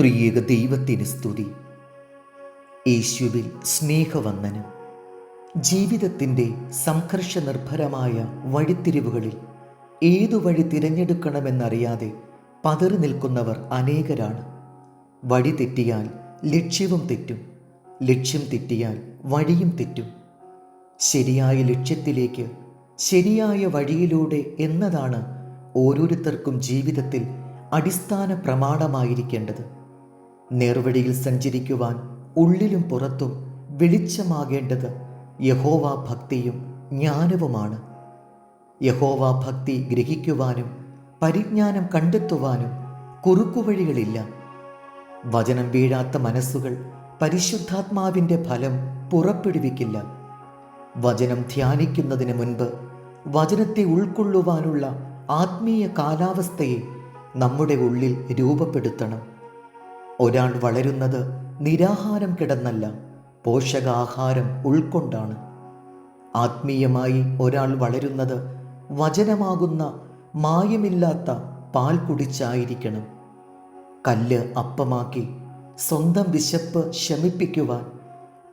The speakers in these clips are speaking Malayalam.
ത്രിയേക ദൈവത്തിന് സ്തുതി. യേശുവിൽ സ്നേഹവന്ദനം. ജീവിതത്തിന്റെ സംഘർഷനിർഭരമായ വഴിത്തിരിവുകളിൽ ഏതു വഴി തിരഞ്ഞെടുക്കണമെന്നറിയാതെ പതറി നിൽക്കുന്നവർ അനേകരാണ്. വഴി തെറ്റിയാൽ ലക്ഷ്യവും തെറ്റും. ലക്ഷ്യം തെറ്റിയാൽ വഴിയും തെറ്റും. ശരിയായ ലക്ഷ്യത്തിലേക്ക് ശരിയായ വഴിയിലൂടെ എന്നതാണ് ഓരോരുത്തർക്കും ജീവിതത്തിൽ അടിസ്ഥാന പ്രമാണമായിരിക്കേണ്ടത്. നേർവഴിയിൽ സഞ്ചരിക്കുവാൻ ഉള്ളിലും പുറത്തും വെളിച്ചമാകേണ്ടത് യഹോവ ഭക്തിയും ജ്ഞാനവുമാണ്. യഹോവ ഭക്തി ഗ്രഹിക്കുവാനും പരിജ്ഞാനം കണ്ടെത്തുവാനും കുറുക്കുവഴികളില്ല. വചനം വീഴാത്ത മനസ്സുകൾ പരിശുദ്ധാത്മാവിന്റെ ഫലം പുറപ്പെടുവിക്കില്ല. വചനം ധ്യാനിക്കുന്നതിന് മുൻപ് വചനത്തെ ഉൾക്കൊള്ളുവാനുള്ള ആത്മീയ കാലാവസ്ഥയെ നമ്മുടെ ഉള്ളിൽ രൂപപ്പെടുത്തണം. ഒരാൾ വളരുന്നത് നിരാഹാരം കിടന്നല്ല പോഷകാഹാരം ഉൾക്കൊണ്ടാണ്. ആത്മീയമായി ഒരാൾ വളരുന്നത് വചനമാകുന്ന മായമില്ലാത്ത പാൽ കുടിച്ചായിരിക്കണം. കല്ല് അപ്പമാക്കി സ്വന്തം വിശപ്പ് ശമിപ്പിക്കുവാൻ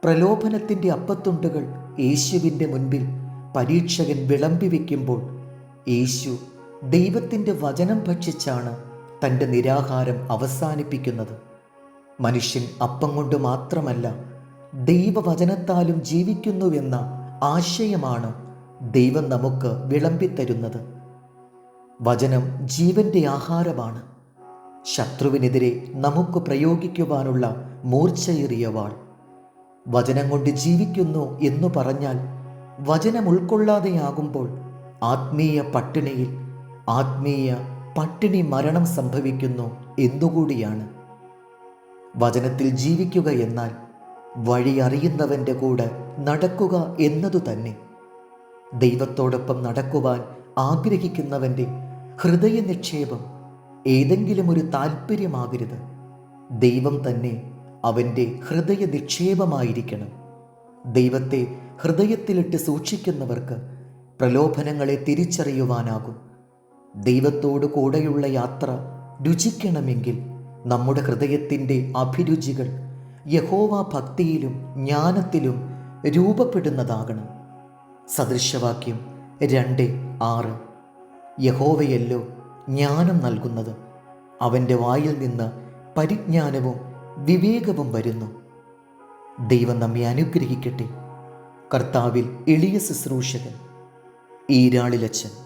പ്രലോഭനത്തിന്റെ അപ്പത്തുണ്ടുകൾ യേശുവിന്റെ മുൻപിൽ പരീക്ഷകൻ വിളമ്പി വയ്ക്കുമ്പോൾ യേശു ദൈവത്തിന്റെ വചനം ഭക്ഷിച്ചാണ് തന്റെ നിരാഹാരം അവസാനിപ്പിക്കുന്നത്. മനുഷ്യൻ അപ്പം കൊണ്ട് മാത്രമല്ല ദൈവവചനത്താലും ജീവിക്കുന്നുവെന്ന ആശയമാണ് ദൈവം നമുക്ക് വിളമ്പിത്തരുന്നത്. വചനം ജീവന്റെ ആഹാരമാണ്. ശത്രുവിനെതിരെ നമുക്ക് പ്രയോഗിക്കുവാനുള്ള മൂർച്ചയേറിയ വാൾ. വചനം കൊണ്ട് ജീവിക്കുന്നു എന്നു പറഞ്ഞാൽ വചനം ഉൾക്കൊള്ളാതെയാകുമ്പോൾ ആത്മീയ പട്ടിണിയിൽ ആത്മീയ പട്ടിണി മരണം സംഭവിക്കുന്നു എന്നുകൂടിയാണ്. വചനത്തിൽ ജീവിക്കുക എന്നാൽ വഴി അറിയുന്നവന്റെ കൂടെ നടക്കുക എന്നതു തന്നെ. ദൈവത്തോടൊപ്പം നടക്കുവാൻ ആഗ്രഹിക്കുന്നവന്റെ ഹൃദയ നിക്ഷേപം ഏതെങ്കിലും ഒരു താല്പര്യമാകരുത് ദൈവം തന്നെ അവന്റെ ഹൃദയ നിക്ഷേപമായിരിക്കണം ദൈവത്തെ ഹൃദയത്തിലിട്ട് സൂക്ഷിക്കുന്നവർക്ക് പ്രലോഭനങ്ങളെ തിരിച്ചറിയുവാനാകും. ദൈവത്തോട് കൂടെയുള്ള യാത്ര രുചിക്കണമെങ്കിൽ നമ്മുടെ ഹൃദയത്തിന്റെ അഭിരുചികൾ യഹോവ ഭക്തിയിലും ജ്ഞാനത്തിലും രൂപപ്പെടുന്നതാകണം. സദൃശവാക്യം രണ്ട് ആറ്. യഹോവയല്ലോ ജ്ഞാനം നൽകുന്നത്. അവന്റെ വായിൽ നിന്ന് പരിജ്ഞാനവും വിവേകവും വരുന്നു. ദൈവം നമ്മെ അനുഗ്രഹിക്കട്ടെ. കർത്താവിൽ എളിയ ശുശ്രൂഷകൻ ഈരാളിലച്ചൻ